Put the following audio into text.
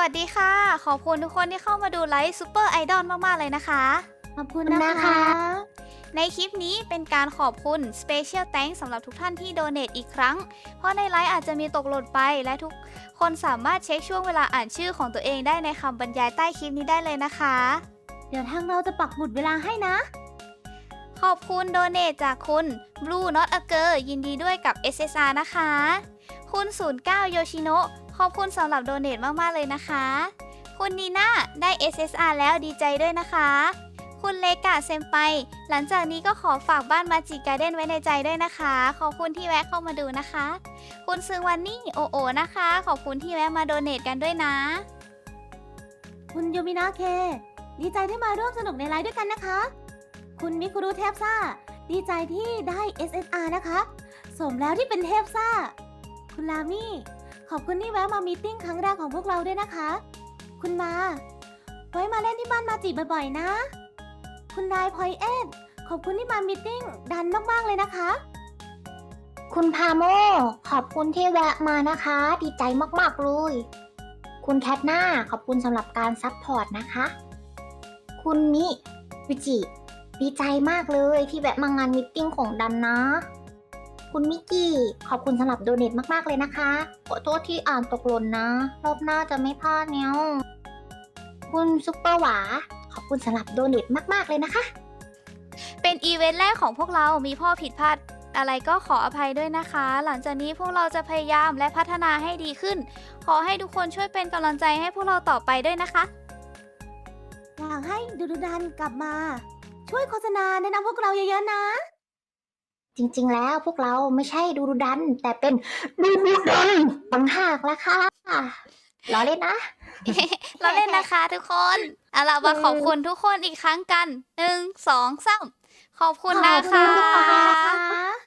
วัสดีค่ะ ขอบคุณทุกคนที่เข้ามาดูไลฟ์ซูเปอร์ไอดอลมาก ๆ เลยนะคะ ขอบคุณขอบคุณนะนะคะคะ ในคลิปนี้เป็นการขอบคุณ Special Thanks สำหรับทุกท่านที่โดเน a อีกครั้ง เพราะในไลฟ์อาจจะมีตกหล่นไปและทุกคนสามารถเช็คช่วงเวลาอ่านชื่อของตัวเองได้ในคำบรรยายใต้คลิปนี้ได้เลยนะคะ เดี๋ยวทางเราจะปักหมุดเวลาให้นะ ขอบคุณโดเน a จากคุณ Blue Not a Girl ยินดีด้วยกับ SSR นะคะ คุณ09โยชิโนะ ขอบคุณสำหรับโดเน a มากๆเลยนะคะ คุณนีน่าได้ SSR แล้วดีใจด้วยนะคะ คุณเลกาเซมไป หลังจากนี้ก็ขอฝากบ้านมาจิการ์เด้นไว้ในใจด้วยนะคะ ขอบคุณที่แวะเข้ามาดูนะคะ คุณซึงวันนี่โอโอนะคะ ขอบคุณที่แวะมาโดเน a กันด้วยนะ คุณโยมินาเค ดีใจที่มาร่วมสนุกในไลฟ์ด้วยกันนะคะ คุณมิคุรุเทพซ่า ดีใจที่ได้ SSR นะคะ สมแล้วที่เป็นเทพซ่า คุณลามี่ ขอบคุณที่แวะมามีติ้งครั้งแรกของพวกเราด้วยนะคะ คุณมา ไว้มาเล่นที่บ้านมาจิบ่อยๆนะ คุณนายพอยเอ็ดขอบคุณที่มามีตติ้งดันมากๆเลยนะคะ คุณพาโม ขอบคุณที่แวะมานะคะ ดีใจมากๆเลย คุณแคทหน้าขอบคุณสำหรับการซัพพอร์ตนะคะ คุณมิวิจิ ดีใจมากเลยที่แวะมางานมิทติ้งของดันนะ คุณมิกกี้ ขอบคุณสำหรับโดเนทมากๆเลยนะคะ ขอโทษที่อ่านตกหล่นนะ รอบหน้าจะไม่พลาดเนี้ยคุณซุปเปอร์หวา ขอบคุณสำหรับโดเนทมากๆเลยนะคะ เป็นอีเวนต์แรกของพวกเรา มีพ่อผิดพลาดอะไรก็ขออภัยด้วยนะคะ หลังจากนี้พวกเราจะพยายามและพัฒนาให้ดีขึ้น ขอให้ทุกคนช่วยเป็นกำลังใจให้พวกเราต่อไปด้วยนะคะ อยากให้ดูดูดันกลับมา ช่วยโฆษณาแนะนำพวกเราเยอะๆนะ จริง ๆ แล้วพวกเราไม่ใช่ดูดูดัน แต่เป็นดูดูดันบังหากละค่ะล้อเล่นนะ เราเล่นนะคะทุกคนเอาล่ะมาขอบคุณทุกคนอีกครั้งกันหนึ่งสองสามขอบคุณนะขอบคุคะ ณค่ะ